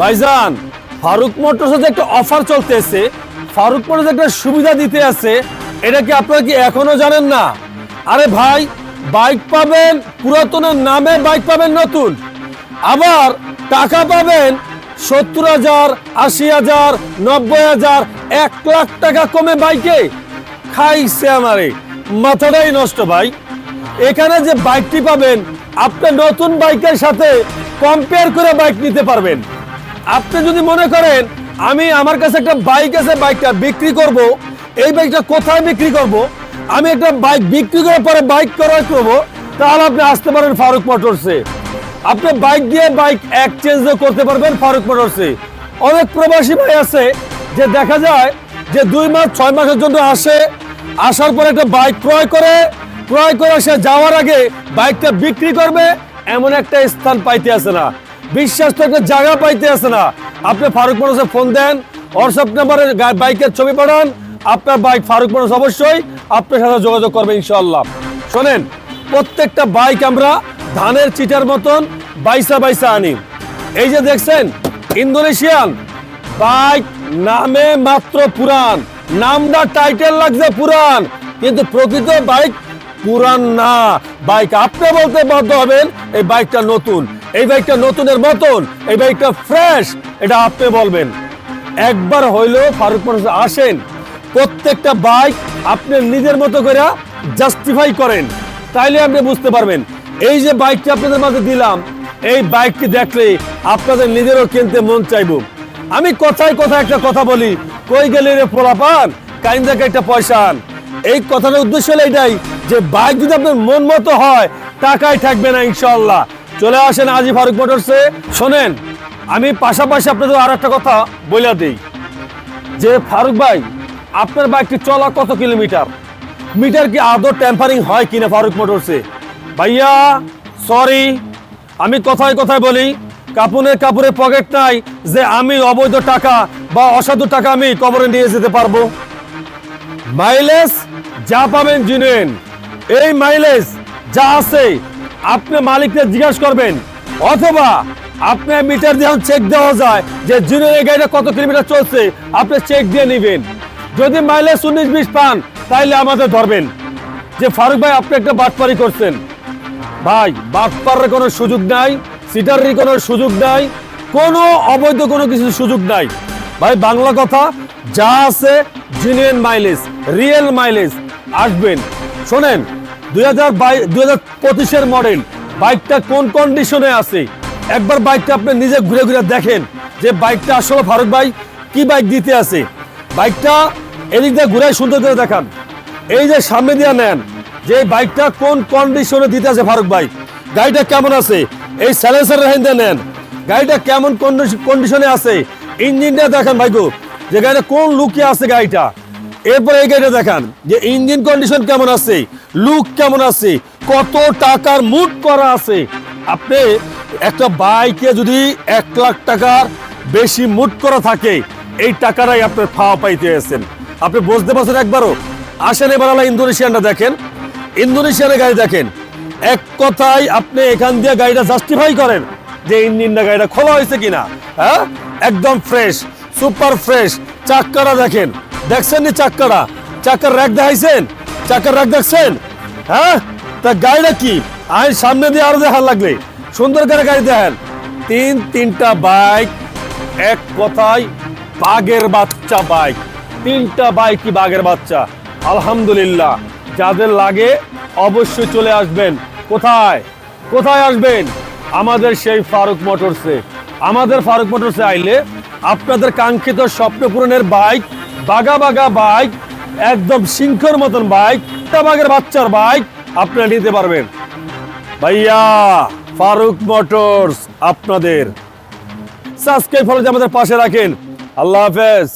ভাইজান, ফারুক মোটরসে একটা অফার চলতেছে, ফারুক মোটরস একটা সুবিধা দিতে আছে, এটা কি আপনারা কি এখনও জানেন না? আরে ভাই বাইক পাবেন, পুরাতনের নামে বাইক পাবেন নতুন। আবার টাকা পাবেন সত্তর হাজার, আশি হাজার, নব্বই হাজার, এক লাখ টাকা কমে বাইকে খাইছে আমারে, মাথাটাই নষ্ট ভাই। এখানে যে বাইকটি পাবেন, আপনি নতুন বাইকের সাথে কম্পেয়ার করে বাইক নিতে পারবেন। আপনি যদি মনে করেন, আমি আমার কাছে একটা বাইক আছে বাইকটা বিক্রি করব, এই বাইকটা কোথায় বিক্রি করব, আমি একটা বাইক বিক্রি করার পরে বাইক ক্রয় করব, তাহলে আপনি আসতে পারেন ফারুক মোটরসে। আপনি বাইক দিয়ে বাইক এক্সচেঞ্জ করতে পারবেন ফারুক মোটরসে। অনেক প্রবাসী ভাই আছে যে দেখা যায় যে দুই মাস, ছয় মাসের জন্য আসে, আসার পর একটা বাইক ক্রয় করে ক্রয় করে সে যাওয়ার আগে বাইকটা বিক্রি করবে, এমন একটা স্থান পাইতে আসে না। বিশ্বাস তো একটা জায়গা পাইতে আসে না। আপনি ফারুক মোটরসে ফোন দেন হোয়াটসঅ্যাপ নাম্বারে বাইকের ছবি পাঠান, আপনার বাইক ফারুক মোটরস অবশ্যই আপনার সাথে যোগাযোগ করবে ইনশাল্লাহ শোনেন, প্রত্যেকটা বাইক আমরা ধানের চিটার মতন বাইসা বাইসা আনি। এই যে দেখছেন, ইন্দোনেশিয়ান বাইক নামে মাত্র পুরান। নামটা টাইটেল লাগছে পুরান, কিন্তু প্রকৃত বাইক পুরান না। বাইক আপনি বলতে বাধ্য হবেন, এই বাইকটা নতুন। এই বাইকটা নতুনের মতন, এই বাইকটা ফ্রেশ এটা আপনি বলবেন। একবার হইলেও ফারুক মোটরসে আসেন, প্রত্যেকটা বাইক আপনি নিজের মতো করে জাস্টিফাই করেন। তাইলে আপনি বুঝতে পারবেন, এই যে বাইকটি আপনাদের মাঝে দিলাম, এই বাইকটি দেখলে আপনাদের নিজেরও কিনতে মন চাইব। আমি কথায় কথায় একটা কথা বলি, কই গেলে রে পোলাপান? কাইন দেখে একটা পয়সা আন। এই কথাটার উদ্দেশ্য হলো এটাই, যে বাইক যদি আপনার মন মতো হয়, টাকায় থাকবে না ইনশাল্লাহ চলে আসেন আজি ফারুক মোটরসে। শোনেন, আমি পাশাপাশি আপনাদের আর একটা কথা বলে দিই। যে ফারুক ভাই, আপনার বাইকটি চলা কত কিলোমিটার? মিটার কি আদৌ টেম্পারিং হয় কিনা ফারুক মোটরসে? ভাইয়া সরি আমি কথায় কথায় বলি কাপুনের কাপড়ে পকেট নাই যে আমি অবৈধ টাকা বা অসাধু টাকা আমি কবরে নিয়ে যেতে পারব। মাইলেজ যা পাবেন জিনেন। এই মাইলেজ যা আছে আপনি মালিককে জিজ্ঞাসা করবেন, অথবা আপনি মিটার দিয়ে চেক দেওয়া যায় যে জিনের গাড়িটা কত কিলোমিটার চলছে, আপনি চেক দিয়ে নেবেন। যদি মাইলেজ উনিশ বিশ পান, তাইলে আমাদের ধরবেন। যে ফারুক ভাই, আপনি একটা বাটপারি করছেন। ভাই, বাটপারের কোনো সুযোগ নাই, সিটারের কোনো সুযোগ নাই, কোনো অবৈধ কোনো কিছু সুযোগ নাই। ভাই, বাংলা কথা, যা আছে জিনিয়ান মাইলেজ রিয়েল মাইলেজ আসবেন। শোনেন দুই হাজার দুই হাজার পঁচিশের মডেল বাইকটা কোন কন্ডিশনে আছে? একবার বাইকটা আপনি নিজে ঘুরে ঘুরে দেখেন যে বাইকটা আসলে ফারুক ভাই কি বাইক দিতে আছে। বাইকটা এদিক দিয়ে ঘুরে সুন্দর করে দেখান। এই যে সামনে দিয়ে নেন যে বাইকটা কোন কন্ডিশনে দিতে আছে ফারুক ভাই। গাড়িটা কেমন আছে? এই স্যালেন্সার রেহেন দিয়ে নেন। গাড়িটা কেমন কন্ডিশনে আছে? ইঞ্জিনটা দেখেন ভাইগো যে গাড়িটা কোন লুকে আছে গাড়িটা। এরপরে এই গাড়িটা দেখান যে ইঞ্জিন কন্ডিশন কেমন আছে লুক কেমন আছে, কত টাকার মুট করা আছে। আপনি একটা বাইকে যদি এক লাখ টাকার বেশি মুট করা থাকে, এই টাকাটাই আপনার ফাওয়া পাইতে আছেন আপনি বুঝতে পারছেন একবারও? আসেন এবার আল্লাহ ইন্দোনেশিয়ানটা দেখেন। ইন্দোনেশিয়ানের গাড়ি দেখেন। এক কথায় আপনি এখান দিয়ে গাড়িটা জাস্টিফাই করেন যে ইঞ্জিনটা গাড়িটা খোলা হয়েছে কিনা হ্যাঁ? একদম ফ্রেশ সুপার ফ্রেশ চাক্কাটা দেখেন। দেখছেন নি চাক্কাটা চাক্কার র্যাক দেখাইছেন? চাক্কার র্যাক দেখছেন? হ্যাঁ? তা গাড়িটা কি? আই সামনে দিয়ে আরও দেখার লাগলে। সুন্দর করে গাড়ি দেখেন। তিন, তিনটা বাইক, এক কথায় বাঘের বাচ্চা বাইক। তিনটা বাইক কি বাঘের বাচ্চা? আলহামদুলিল্লাহ। যাদের লাগে অবশ্যই চলে আসবেন। কোথায়? কোথায় আসবেন? আমাদের সেই ফারুক মোটরসে। আমাদের ফারুক মোটরসে আইলে আপনাদের কাঙ্ক্ষিত স্বপ্ন পূরণের বাইক বাগা বাগা বাইক, একদম সিংহর মতন বাইক বাঘের বাচ্চার বাইক আপনারা নিতে পারবেন। ভাইয়া, ফারুক মোটরস আপনাদের। সাবস্ক্রাইব ফলো আমাদের পাশে রাখেন। আল্লাহ হাফেজ।